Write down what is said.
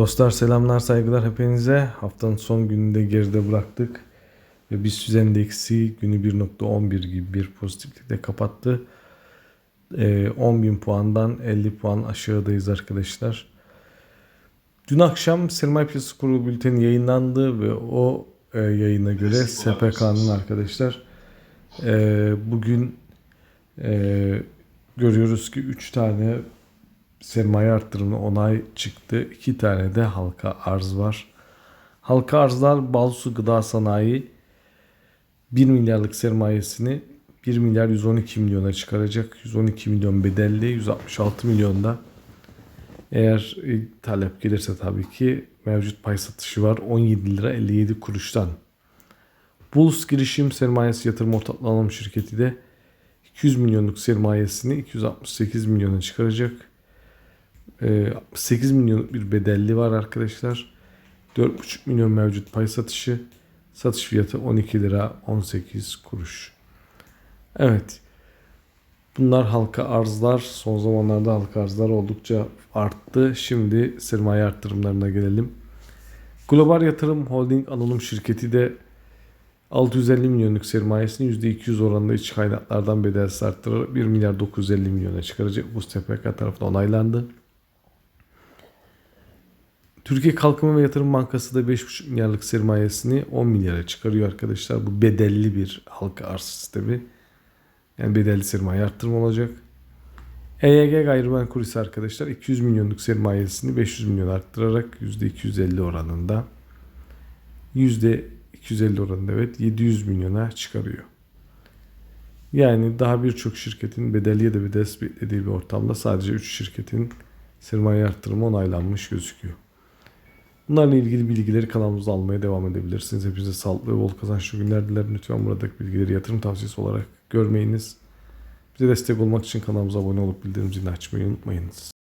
Dostlar selamlar saygılar hepinize. Haftanın son gününde geride bıraktık. Ve BIST endeksi günü 1.11 gibi bir pozitiflikle kapattı. Ee, 10.000 puandan 50 puan aşağıdayız arkadaşlar. Dün akşam Sermaye Piyasası Kurulu bülteni yayınlandı ve o e, yayına göre SPK'nın arkadaşlar e, bugün e, görüyoruz ki 3 tane sermaye arttırımına onay çıktı. 2 tane de halka arz var. Halka arzlar Balsu Gıda Sanayi 1 milyarlık sermayesini 1 milyar 112 milyona çıkaracak. 112 milyon bedelli, 166 milyonda eğer e, talep gelirse tabii ki mevcut pay satışı var 17 lira 57 kuruştan. Bulls girişim sermayesi yatırım ortaklanma şirketi de 200 milyonluk sermayesini 268 milyona çıkaracak. Ee, 8 milyonluk bir bedelli var arkadaşlar. 4,5 milyon mevcut pay satışı. Satış fiyatı 12 lira 18 kuruş. Evet. Bunlar halka arzlar. Son zamanlarda halka arzlar oldukça arttı. Şimdi sermaye arttırımlarına gelelim. Global Yatırım Holding Anonim Şirketi de 650 milyonluk sermayesini %200 oranında iç kaynaklardan bedelsiz arttırarak 1 milyar 950 milyona çıkaracak. Bu SPK tarafından onaylandı. Türkiye Kalkınma ve Yatırım Bankası da 5,5 milyarlık sermayesini 10 milyara çıkarıyor arkadaşlar. Bu bedelli bir halka arz sistemi. Yani bedelli sermaye arttırma olacak. EYG gayrimenkul ise arkadaşlar 200 milyonluk sermayesini 500 milyon arttırarak %250 oranında %250 oranında evet 700 milyona çıkarıyor. Yani daha birçok şirketin bedelli ya da bedelsiz beklediği bir ortamda sadece 3 şirketin sermaye arttırımı onaylanmış gözüküyor. Bunlarla ilgili bilgileri kanalımızda almaya devam edebilirsiniz. Hepinize sağlıklı ve bol kazançlı günler dilerim. Lütfen buradaki bilgileri yatırım tavsiyesi olarak görmeyiniz. Bize destek olmak için kanalımıza abone olup bildirim zilini açmayı unutmayınız.